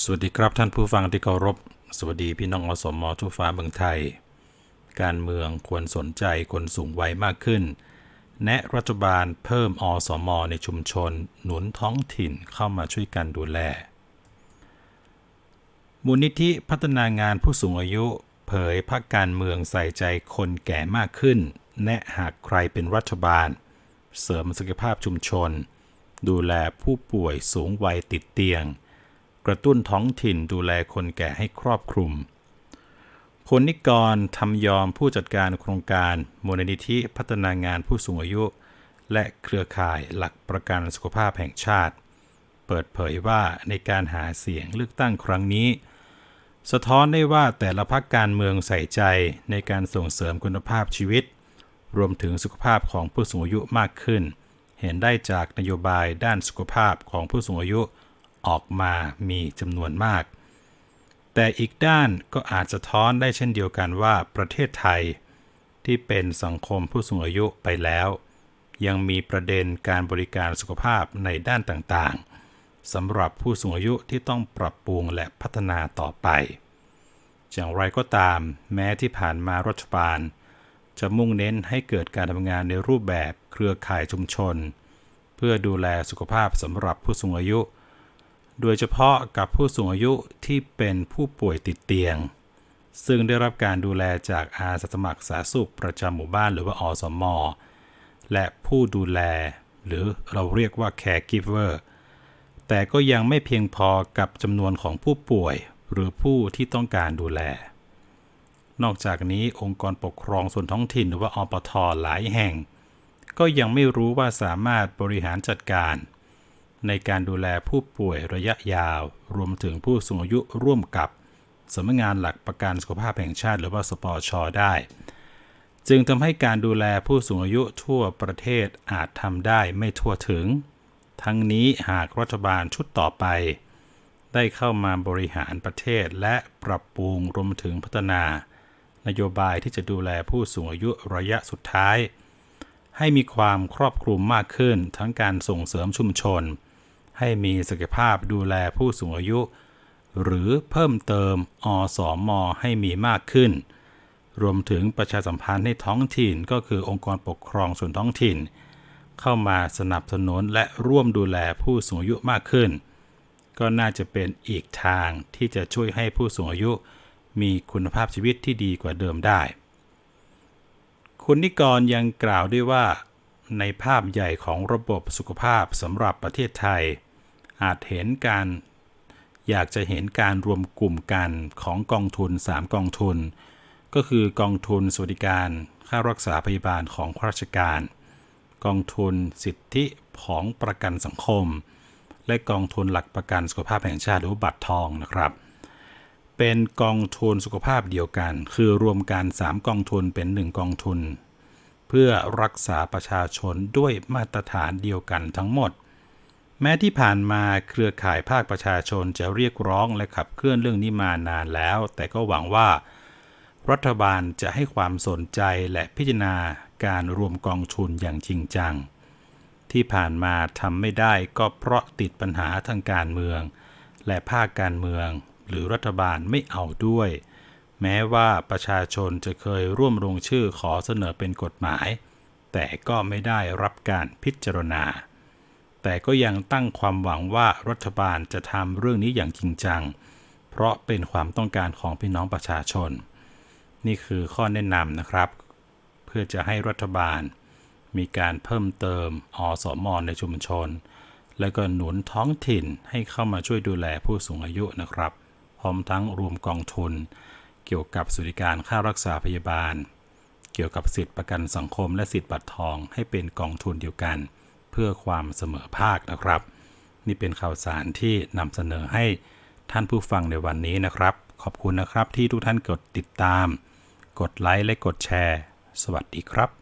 สวัสดีครับท่านผู้ฟังที่เคารพ สวัสดีพี่น้องอสมมทุกฟ้าเมืองไทย การเมืองควรสนใจคนสูงวัยมากขึ้น แนะรัฐบาลเพิ่มอสมในชุมชน หนุนท้องถิ่นเข้ามาช่วยกันดูแล มูลนิธิพัฒนางานผู้สูงอายุ เผยพักการเมืองใส่ใจคนแก่มากขึ้น แนะหากใครเป็นรัฐบาล เสริมศักยภาพชุมชน ดูแลผู้ป่วยสูงวัยติดเตียง กระตุ้นท้องถิ่นดูแลคนแก่ให้ครอบคลุมพลนิกรทำยอมผู้จัดการโครงการมูลนิธิพัฒนางานผู้สูงอายุ และเครือข่ายหลักประกันสุขภาพแห่งชาติ เปิดเผยว่าในการหาเสียงเลือกตั้งครั้งนี้ สะท้อนได้ว่าแต่ละพักการเมืองใส่ใจในการส่งเสริมคุณภาพชีวิต รวมถึงสุขภาพของผู้สูงอายุมากขึ้น เห็นได้จากนโยบายด้านสุขภาพของผู้สูงอายุ ออกมามีจำนวนมาก แต่อีกด้านก็อาจจะท้อนได้เช่นเดียวกันว่าประเทศไทย ที่เป็นสังคมผู้สูงอายุไปแล้ว ยังมีประเด็นการบริการสุขภาพในด้านต่างๆสำหรับผู้สูงอายุที่ต้องปรับปรุงและพัฒนาต่อไป อย่างไรก็ตาม แม้ที่ผ่านมารัฐบาล จะมุ่งเน้นให้เกิดการทำงานในรูปแบบเครือข่ายชุมชน เพื่อดูแลสุขภาพสำหรับผู้สูงอายุ โดยเฉพาะกับผู้สูงอายุที่เป็นผู้ป่วยติดเตียง ซึ่งได้รับการดูแลจากอาสาสมัครสาธารณสุขประจำหมู่บ้านหรือว่าอสมและผู้ดูแล หรือเราเรียกว่า caregiver แต่ก็ยังไม่เพียงพอกับจำนวนของผู้ป่วย หรือผู้ที่ต้องการดูแล นอกจากนี้องค์กรปกครองส่วนท้องถิ่นหรือว่าอปทหลายแห่ง ก็ยังไม่รู้ว่าสามารถบริหารจัดการ ในการดูแลผู้ป่วยระยะยาว รวมถึงผู้สูงอายุร่วมกับสำนักงานหลักประกันสุขภาพแห่งชาติ หรือว่าสปชได้ จึงทำให้การดูแลผู้สูงอายุทั่วประเทศอาจทำได้ไม่ทั่วถึง ทั้งนี้หากรัฐบาลชุดต่อไป ได้เข้ามาบริหารประเทศและปรับปรุงรวมถึงพัฒนา นโยบายที่จะดูแลผู้สูงอายุระยะสุดท้าย ให้มีความครอบคลุมมากขึ้นทั้งการส่งเสริมชุมชน ให้มีศักยภาพดูแลผู้สูงอายุ หรือเพิ่มเติมอสอมอให้มีมากขึ้น รวมถึงประชาสัมพันธ์ให้ท้องถิ่นก็คือองค์กรปกครองส่วนท้องถิ่น เข้ามาสนับสนุนและร่วมดูแลผู้สูงอายุมากขึ้น ก็น่าจะเป็นอีกทางที่จะช่วยให้ผู้สูงอายุ มีคุณภาพชีวิตที่ดีกว่าเดิมได้ คุณนิกรยังกล่าวด้วยว่า ในภาพใหญ่ของระบบสุขภาพสำหรับประเทศไทย อาจเห็นการอยากจะเห็นการรวมกลุ่มกันของกองทุน 3 กองทุน ก็คือกองทุนสวัสดิการ ค่ารักษาพยาบาลของข้าราชการ กองทุนสิทธิของประกันสังคม และกองทุนหลักประกันสุขภาพแห่งชาติหรือบัตรทองนะครับ เป็นกองทุนสุขภาพเดียวกัน คือรวมกัน 3 กองทุนเป็น 1 กองทุน เพื่อรักษาประชาชนด้วยมาตรฐานเดียวกันทั้งหมด แม้ที่ผ่านมาเครือข่ายภาคประชาชนจะเรียกร้องและขับเคลื่อนเรื่องนี้มานานแล้ว แต่ก็หวังว่า รัฐบาลจะให้ความสนใจและพิจารณาการรวมกองทุนอย่างจริงจัง ที่ผ่านมาทำไม่ได้ก็เพราะติดปัญหาทางการเมือง และภาคการเมือง หรือรัฐบาลไม่เอาด้วย แม้ว่าประชาชนจะเคยร่วมลงชื่อขอเสนอเป็นกฎหมาย แต่ก็ไม่ได้รับการพิจารณา แต่ก็ยังตั้งความหวังว่ารัฐบาลจะทำเรื่องนี้อย่างจริงจัง เพราะเป็นความต้องการของพี่น้องประชาชน นี่คือข้อแนะนำนะครับ เพื่อจะให้รัฐบาล มีการเพิ่มเติมอสมในชุมชน แล้วก็หนุนท้องถิ่นให้เข้ามาช่วยดูแลผู้สูงอายุนะครับ พร้อมทั้งรวมกองทุน เกี่ยวกับสวัสดิการค่ารักษาพยาบาล เกี่ยวกับสิทธิประกันสังคมและสิทธิบัตรทองให้เป็นกองทุนเดียวกัน เพื่อความเสมอภาคนะครับ นี่เป็นข่าวสารที่นำเสนอให้ท่านผู้ฟังในวันนี้นะครับ ขอบคุณนะครับที่ทุกท่านกดติดตาม กดไลค์และกดแชร์ สวัสดีครับ